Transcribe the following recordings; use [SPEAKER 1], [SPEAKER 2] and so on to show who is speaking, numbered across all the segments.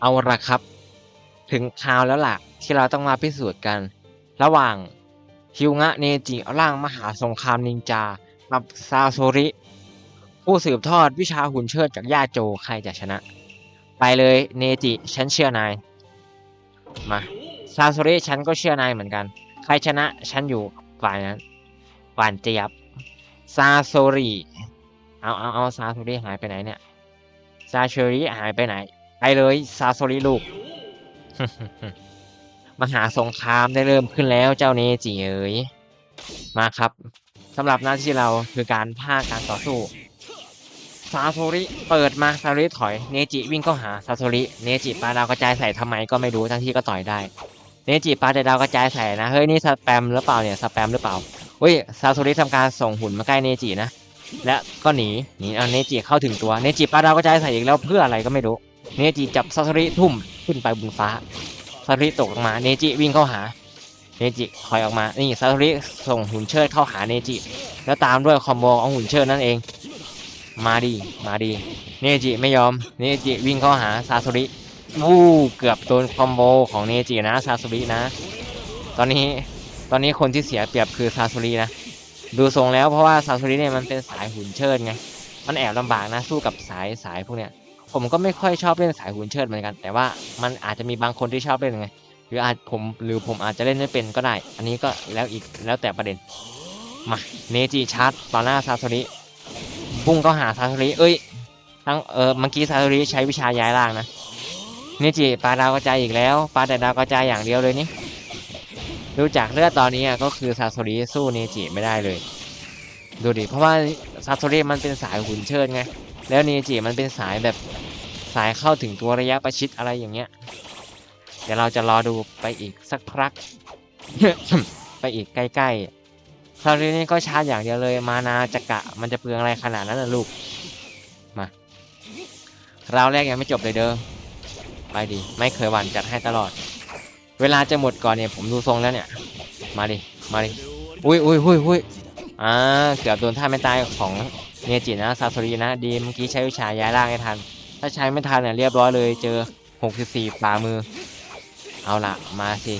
[SPEAKER 1] เอาละครับ ถึงคราวแล้วล่ะ ที่เราต้องมาพิสูจน์กัน ระหว่างฮิวงะเนจิร่างมหาสงครามนินจากับซาโซริ ผู้สืบทอดวิชาหุ่นเชิดจากย่าโจใครจะชนะ ไปเลยเนจิฉันเชื่อนาย มาซาโซริฉันก็เชื่อนายเหมือนกัน ใครชนะฉันอยู่ฝ่ายนั้นฝ่ายเจียบซาโซริเอาเอาเอาซาโซริหายไปไหนเนี่ยซาโซริหายไปไหน ไปเลยซาโซริลูก มหาสงครามได้เริ่มขึ้นแล้วเจ้าเนจิเอ๋ยมาครับสำหรับหน้าที่เราคือการภาคการต่อสู้ซาโซริเปิดมาซาโซริถอยเนจิวิ่งเข้าหาซาโซริเนจิปาดาวกระจายใส่ทำไมก็ไม่รู้ทั้งที่ก็ต่อยได้เนจิปาแต่ดาวกระจายใส่นะเฮ้ยนี่สแปมหรือเปล่าเนี่ยสแปมหรือเปล่าเฮ้ยซาโซริทำการส่งหุ่นมาใกล้เนจินะและก็หนีหนีเอาเนจิเข้าถึงตัวเนจิปาดาวกระจายใส่อีกแล้วเพื่ออะไรก็ไม่รู้ เนจิจับซาโซริทุ่มขึ้นไปบนฟ้าซาโซริตกลงมาเนจิวิ่งเข้าหาเนจิถอยออกมา นี่ซาโซริส่งหุ่นเชิดเข้าหาเนจิ แล้วตามด้วยคอมโบของหุ่นเชิดนั่นเอง มาดี มาดี เนจิไม่ยอม เนจิวิ่งเข้าหาซาโซริวู้เกือบโดนคอมโบของเนจินะซาโซรินะ ตอนนี้ ตอนนี้คนที่เสียเปรียบคือซาโซรินะ ดูทรงแล้วเพราะว่าซาโซริเนี่ยมันเป็นสายหุ่นเชิดไง มันแอบลำบากนะสู้กับสายสายพวกเนี้ย ผมก็ไม่ค่อยชอบเล่นสายหุ่นเชิดเหมือนกัน แต่ว่ามันอาจจะมีบางคนที่ชอบเล่นไงหรืออาจผมหรือผมอาจจะเล่นไม่เป็นก็ได้ อันนี้ก็แล้วอีกแล้วแต่ประเด็น มาเนจิชาร์จต่อหน้าซาโซริพุ่งเข้าหาซาโซริเอ้ยทั้งเออเมื่อกี้ซาโซริใช้วิชาย้ายร่างนะเนจิปลาดาวกระจายอีกแล้วปลาแต่ดาวกระจายอย่างเดียวเลยนี่ดูจากเลือดตอนนี้ก็คือซาโซริสู้เนจิไม่ได้เลย ดูดิเพราะว่าซาโซริมันเป็นสายหุ่นเชิดไง แล้วเนจิมันเป็นสายแบบสายเข้าถึงตัวระยะประชิดอะไรอย่างเงี้ย เดี๋ยวเราจะรอดูไปอีกสักพัก ไปอีกใกล้ๆคราวนี้ก็ชาร์จอย่างเดียวเลยมานาจะกะ มันจะเปลืองอะไรขนาดนั้นนะลูก มาเราวแรกยังไม่จบเลยเด้อ ไปดิไม่เคยหวั่นจัดให้ตลอด เวลาจะหมดก่อนเนี่ยผมดูทรงแล้วเนี่ย มาดิ มาดิ อุ้ยอุ้ยอุ้ยอุ้ยอ่า เกือบโดนท่าไม่ตายของ เนจินะซาโซรินะดีเมื่อกี้ใช้วิชาย้ายร่างให้ทัน ถ้าใช้ไม่ทันเนี่ยเรียบร้อยเลยเจอ 64ฝ่ามือ เอาละมาสิ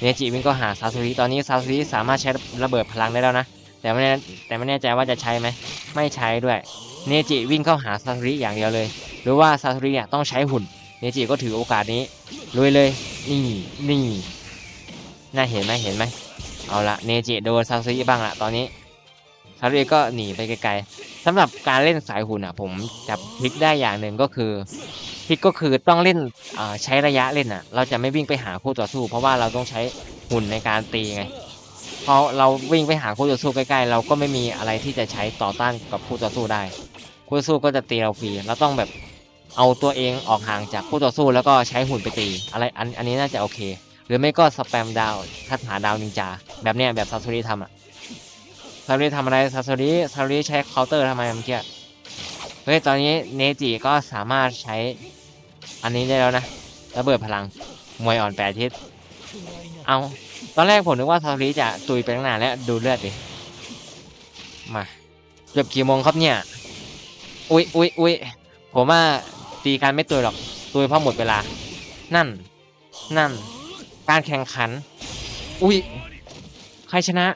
[SPEAKER 1] เนจิวิ่งก็หาซาซูริตอนนี้ซาซูริสามารถใช้ระเบิดพลังได้แล้วนะ แต่ไม่แน่แต่ไม่แน่ใจว่าจะใช้ไหมไม่ใช้ด้วยเนจิวิ่งเข้าหาซาซูริอย่างเดียวเลย หรือว่าซาซูริเนี่ยต้องใช้หุ่น เนจิก็ถือโอกาสนี้ลุยเลย นี่นี่น่าเห็นไหมเห็นไหมเอาละเนจิโดนซาซูริบ้างละตอนนี้ ซาซูริก็หนีไปไกลๆสำหรับการเล่นสายหุ่นอะ ผมจับพลิกได้อย่างหนึ่งก็คือพลิกก็คือต้องเล่นใช้ระยะเล่นอะ เราจะไม่วิ่งไปหาคู่ต่อสู้ เพราะว่าเราต้องใช้หุ่นในการตีไงพอเราวิ่งไปหาคู่ต่อสู้ใกล้ๆเราก็ไม่มีอะไรที่จะใช้ต่อต้านกับคู่ต่อสู้ได้คู่ต่อสู้ก็จะตีเราฟรีเราต้องแบบเอาตัวเองออกห่างจากคู่ต่อสู้แล้วก็ใช้หุ่นไปตี อะไรอันอันนี้น่าจะโอเค หรือไม่ก็สแปมดาวคาถาดาวนินจา แบบเนี้ยแบบซาซูริทำอะ ซาซูริทำอะไรซาซูริซาซูริใช้เคาน์เตอร์ทำไมเมื่อกี้เฮ้ยตอนนี้เนจิก็สามารถใช้อันนี้ได้แล้วนะระเบิดพลังมวยอ่อนแปดทิศเอาตอนแรกผมนึกว่าซาริจะตุยไปตั้งนานแล้วดูเลือดดิมาเกือบกี่โมงครับเนี่ยอุ๊ยอุ๊ยอุ๊ยผมว่าตีกันไม่ตุยหรอกตุยเพราะหมดเวลา นั่น นั่น การแข่งขัน อุ๊ยใครชนะ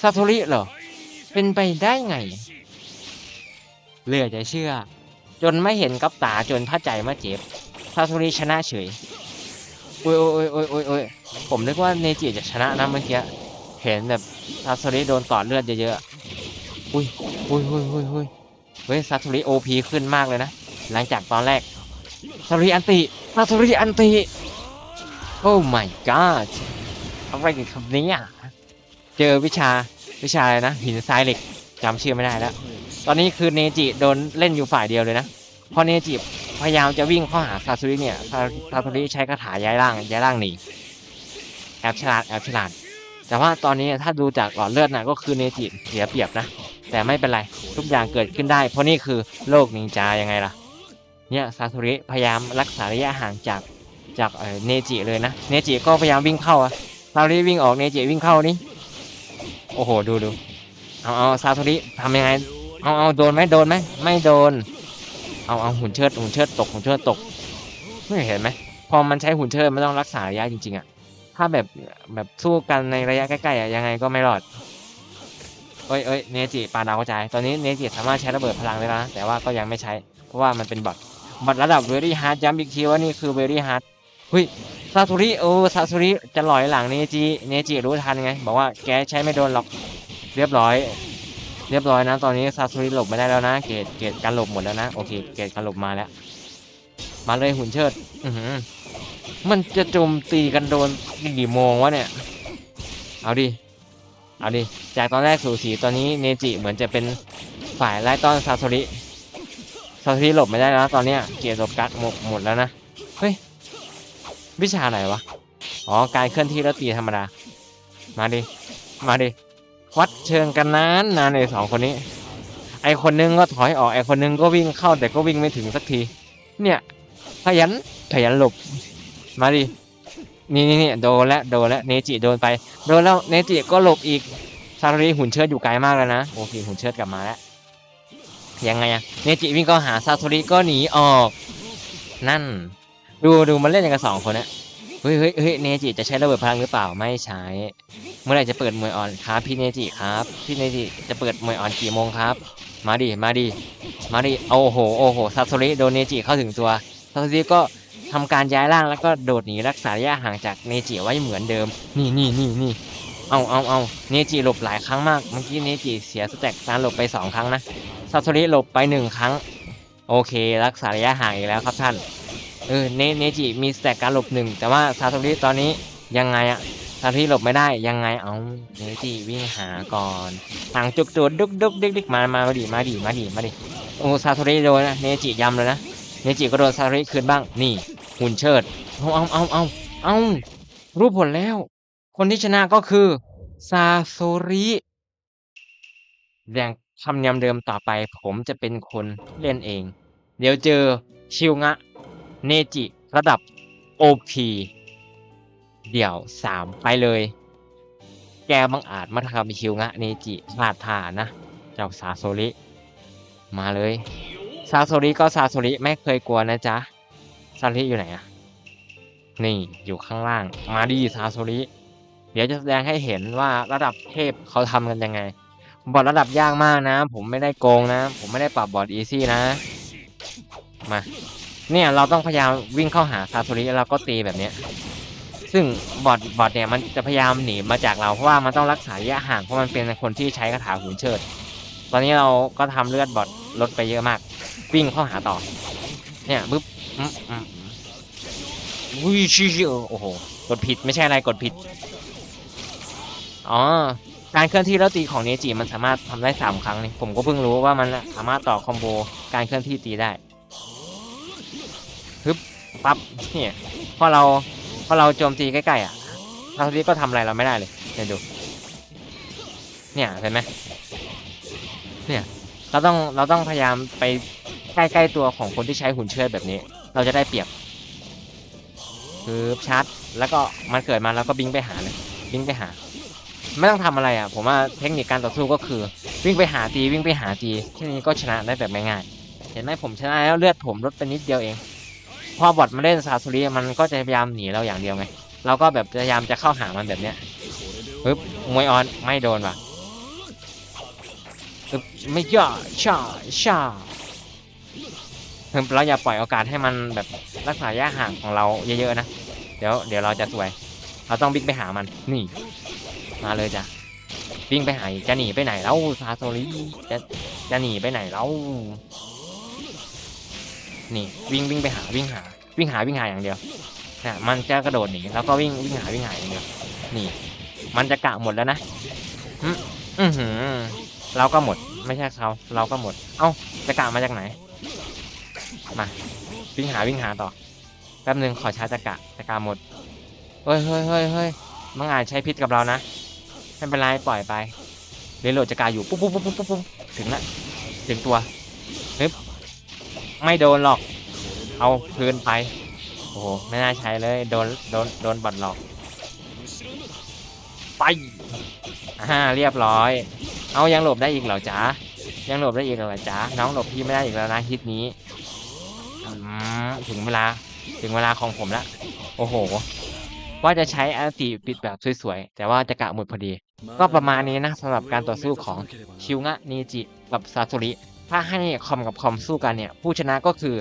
[SPEAKER 1] ซาโทริเหรอ เป็นไปได้ไง เหลือจะเชื่อ จนไม่เห็นกับตาจนพระใจมาเจ็บซาซูริชนะเฉยโอ้ยโอ้ยโอ้ยโอ้ยโอ้ยผมนึกว่าเนจิจะชนะนะเมื่อกี้ เห็นแบบซาซูริโดนต่อเลือดเยอะๆ อุ้ยอุ้ยอุ้ยอุ้ยอุ้ยเฮ้ยซาซูริโอพีขึ้นมากเลยนะ หลังจากตอนแรกซาซูริอันติซาซูริอันติ โอ้ my god อะไรกันครับเนี่ย เจอวิชาวิชาอะไรนะ หินทรายเหล็กจำชื่อไม่ได้แล้ว ตอนนี้คือเนจิโดนเล่นอยู่ฝ่ายเดียวเลยนะพอเนจิพยายามจะวิ่งเข้าหาซาซูริเนี่ยซาซาซูริใช้คาถาย้ายร่างย้ายร่างหนีแอบฉลาดแอบฉลาด แต่ว่าตอนนี้ถ้าดูจากหลอดเลือดนะก็คือเนจิเสียเปรียบนะ แต่ไม่เป็นไรทุกอย่างเกิดขึ้นได้ เพราะนี่คือโลกนินจายังไงล่ะ เนี่ยซาซูริพยายามรักษาระยะห่างจากจากเนจิเลยนะ เนจิก็พยายามวิ่งเข้าอะซาซูริวิ่งออกเนจิวิ่งเข้านี่ โอ้โห ดูดูเอาเอาซาซูริทำยังไง เอาเอาโดนไหมโดนไหมไม่โดน เอาเอาหุ่นเชิดหุ่นเชิดตกหุ่นเชิดตกไม่เห็นไหมพอมันใช้หุ่นเชิดมันต้องรักษาระยะจริงๆอะถ้าแบบแบบสู้กันในระยะใกล้ๆอะยังไงก็ไม่รอดเอ้ยเอ้ยเนจิปาดาวกระจาย ตอนนี้เนจิสามารถใช้ระเบิดพลังได้แล้วนะ แต่ว่าก็ยังไม่ใช้ เพราะว่ามันเป็นบอทบอทระดับเวรี่ฮาร์ดย้ำอีกทีว่านี่คือเวรี่ฮาร์ดเฮ้ย ซาตุริโอ้ซาตุริจะหลอยหลังเนจิเนจิรู้ทันไง บอกว่าแกใช้ไม่โดนหรอกเรียบร้อย เรียบร้อยนะ ตอนนี้ซาตุริหลบไม่ได้แล้วนะ เกรดเกรดการหลบหมดแล้วนะ โอเค เกรดการหลบมาแล้ว มาเลยหุ่นเชิด อืมันจะโจมตีกันโดนกี่โมงวะเนี่ย เอาดิ เอาดิ จากตอนแรกสูสีตอนนี้เนจิเหมือนจะเป็นฝ่ายไล่ต้อนซาโซริซาโซริหลบไม่ได้แล้ว ตอนเนี้ยเกียร์หลบกักหมดหมดแล้วนะ เฮ้ย วิชาอะไรวะ อ๋อ การเคลื่อนที่แล้วตีธรรมดา มาดิ มาดิวัดเชิงกันนานนานเลยสองคนนี้ ไอคนนึงก็ถอยออก ไอคนนึงก็วิ่งเข้าแต่ก็วิ่งไม่ถึงสักที เนี่ยขยันขยันหลบ มาดิ นี่นี่นี่โดนแล้วโดนแล้วเนจิโดนไป โดนแล้วเนจิก็หลบอีก ซารุริหุ่นเชิดอยู่ไกลมากแล้วนะ โอเคหุ่นเชิดกลับมาแล้ว ยังไงอะเนจิวิ่งเข้าหาซาตุริก็หนีออก นั่น ดูดูมันเล่นอย่างกับสองคนนะเฮ้ยเฮ้ยเฮ้ยเนจิจะใช้ระเบิดพลังหรือเปล่าไม่ใช้ เมื่อไหร่จะเปิดมวยออนครับพี่เนจิครับพี่เนจิจะเปิดมวยออนกี่โมงครับ มาดิมาดิมาดิโอ้โหโอ้โหซาโซริโดนเนจิเข้าถึงตัวซาโซริก็ทำการย้ายร่างแล้วก็โดดหนีรักษาระยะห่างจากเนจิไว้เหมือนเดิม นี่นี่นี่นี่เอาเอาเอาเนจิหลบหลายครั้งมากเมื่อกี้เนจิเสียสแต็กการหลบไปสองครั้งนะซาโซริหลบไปหนึ่งครั้ง โอเค รักษาระยะห่างอีกแล้วครับท่าน เออเนเนจิมีแต็กการหลบหนึ่งแต่ว่าซาโซริตอนนี้ยังไงอะซาโซริหลบไม่ได้ยังไงเอาเนจิวิ่งหาก่อนห่างจุกจุดดุกดุกดิกดิกมามาดิมาดิมาดิมาดิโอ้ซาโซริโดนนะเนจิยำเลยนะเนจิก็โดนซาโซริคืนบ้างนี่หุ่นเชิดเอาเอาเอาเอาเอารู้ผลแล้ว คนที่ชนะก็คือซาโซริอย่างคำยำเดิมต่อไปผมจะเป็นคนเล่นเอง เดี๋ยวเจอชิวงะ เนจิระดับ OP เดี๋ยวสามไปเลย แกบังอาจมาทำชิวงะเนจิพลาดท่านะ เจ้าซาโซริมาเลย ซาโซริก็ซาโซริไม่เคยกลัวนะจ๊ะ ซาโซริอยู่ไหนอะนี่อยู่ข้างล่าง มาดีซาโซริเดี๋ยวจะแสดงให้เห็นว่าระดับเทพเขาทำกันยังไง บอร์ดระดับยากมากนะ ผมไม่ได้โกงนะ ผมไม่ได้ปรับบอร์ดอีซี่นะ มา เนี่ยเราต้องพยายามวิ่งเข้าหาซาโซริแล้วเราก็ตีแบบเนี้ย ซึ่งบอดบอดเนี่ยมันจะพยายามหนีมาจากเราเพราะว่ามันต้องรักษาระยะห่างเพราะมันเป็นคนที่ใช้คาถาหุ่นเชิด ตอนนี้เราก็ทำเลือดบอดลดไปเยอะมาก วิ่งเข้าหาต่อ เนี่ยปึ๊บอุ้ยชิชิโอ้โหกดผิดไม่ใช่อะไรกดผิด อ๋อการเคลื่อนที่แล้วตีของเนจิมันสามารถทำได้สามครั้งนี่ผมก็เพิ่งรู้ว่ามันสามารถต่อคอมโบการเคลื่อนที่ตีได้ ปั๊บเนี่ยพอเราพอเราโจมตีใกล้ๆอะทาทีก็ทำอะไรเราไม่ได้เลยเนี่ยดูเนี่ยเห็นไหมเนี่ยเราต้องเราต้องพยายามไปใกล้ๆตัวของคนที่ใช้หุ่นเชิดแบบนี้ เราจะได้เปรียบคือชาร์จแล้วก็มันเกิดมาแล้วก็บิงไปหาเลยบิงไปหา ไม่ต้องทำอะไรอะ ผมว่าเทคนิคการต่อสู้ก็คือ วิ่งไปหาตีวิ่งไปหาตีแค่นี้ก็ชนะได้แบบง่ายๆเห็นไหมผมชนะแล้วเลือดผมลดไปนิดเดียวเอง พอบอทมาเล่นซาสุริมันก็จะพยายามหนีเราอย่างเดียวไง เราก็แบบพยายามจะเข้าหามันแบบเนี้ยปึ๊บมวยออนไม่โดนว่ะปึ๊บไม่ย่อช่าช่าคือเราอย่าปล่อยโอกาสให้มันแบบรักษาระยะห่างของเราเยอะๆนะ เดี๋ยวเดี๋ยวเราจะสวย เราต้องบิ๊กไปหามัน นี่ มาเลยจ้ะวิ่งไปหาจะหนีไปไหนแล้วซาโซริจะจะหนีไปไหนแล้ว นี่วิ่งวิ่งไปหาวิ่งหา วิ่งหาวิ่งหาอย่างเดียวนะมันจะกระโดดหนีแล้วก็วิ่งวิ่งหาวิ่งหาอย่างเดียวนี่ มันจะกะหมดแล้วนะอืมอือหือเราก็หมดไม่ใช่เขาเราก็หมด เอ้าจะกะมาจากไหนมาวิ่งหาวิ่งหาต่อแป๊บนึงขอชาร์จจะกะจะกะหมดเฮ้ยเฮ้ยเฮ้ยเฮ้ยมังอาจใช้พิษกับเรานะไม่เป็นไรปล่อยไปเรโลจะกาอยู่ปุ๊บปุ๊บปุ๊บปุ๊บปุ๊บถึงละถึงตัวฮึบ ไม่โดนหรอก เอาคืนไป โอ้โห ไม่น่าใช้เลย โดน โดน โดนบอดหลอก ไปอ่าเรียบร้อย เอายังหลบได้อีกเหรอจ๊ะ ยังหลบได้อีกเหรอจ๊ะ น้องหลบพี่ไม่ได้อีกแล้วนะฮิตนี้ถึงเวลา ถึงเวลาของผมละ โอ้โห ว่าจะใช้อันติปิดแบบสวยๆ แต่ว่าจะกะหมดพอดี ก็ประมาณนี้นะสำหรับการต่อสู้ของชิวงะนีจิกับซาสุริ ถ้าให้คอมกับคอมสู้กันเนี่ยผู้ชนะก็คือ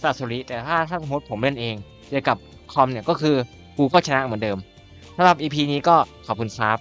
[SPEAKER 1] ซาสุริแต่ถ้าถ้าสมมติผมเล่นเองเจอกับคอมเนี่ยก็คือกูก็ชนะเหมือนเดิมสำหรับ EP นี้ก็ขอบคุณครับ